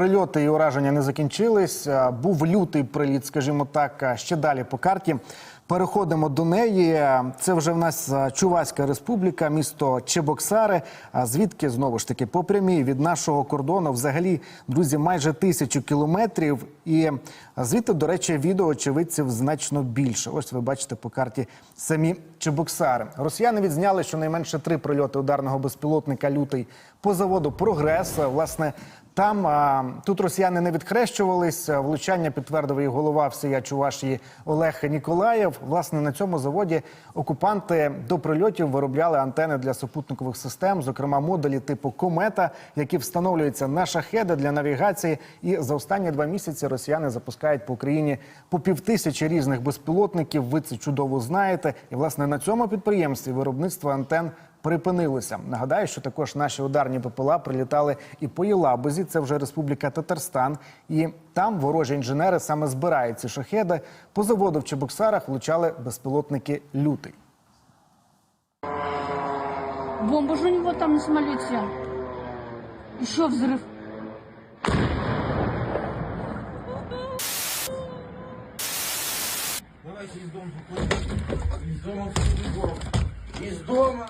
прильоти і ураження не закінчились. Е, Був лютий приліт, скажімо так, е, ще далі по карті. Переходимо до неї. Це вже в нас е, Чуваська республіка, місто Чебоксари. А звідки знову ж таки по прямій від нашого кордону, взагалі, друзі, майже тисячу кілометрів. І звідти, до речі, відео очевидців значно більше. Ось ви бачите по карті самі Чебоксари. Росіяни відзняли щонайменше три прильоти ударного безпілотника лютий по заводу Прогрес. Власне. Там а, тут росіяни не відхрещувались. Влучання підтвердив і голова всія Чувашії Олег Ніколаєв. Власне на цьому заводі окупанти до прильотів виробляли антени для супутникових систем, зокрема модулі типу комета, які встановлюються на шахеди для навігації. І за останні два місяці росіяни запускають по Україні по півтисячі різних безпілотників. Ви це чудово знаєте. І власне на цьому підприємстві виробництво антен припинилося. Нагадаю, що також наші ударні БПЛА прилітали і по Єлабузі, це вже Республіка Татарстан. І там ворожі інженери саме збирають ці шахеди. По заводу в Чебоксарах влучали безпілотники лютий. Бомба же у него там на самолете. Еще взрыв. Давайте из дома выходим. Из дома выходим. Из дома.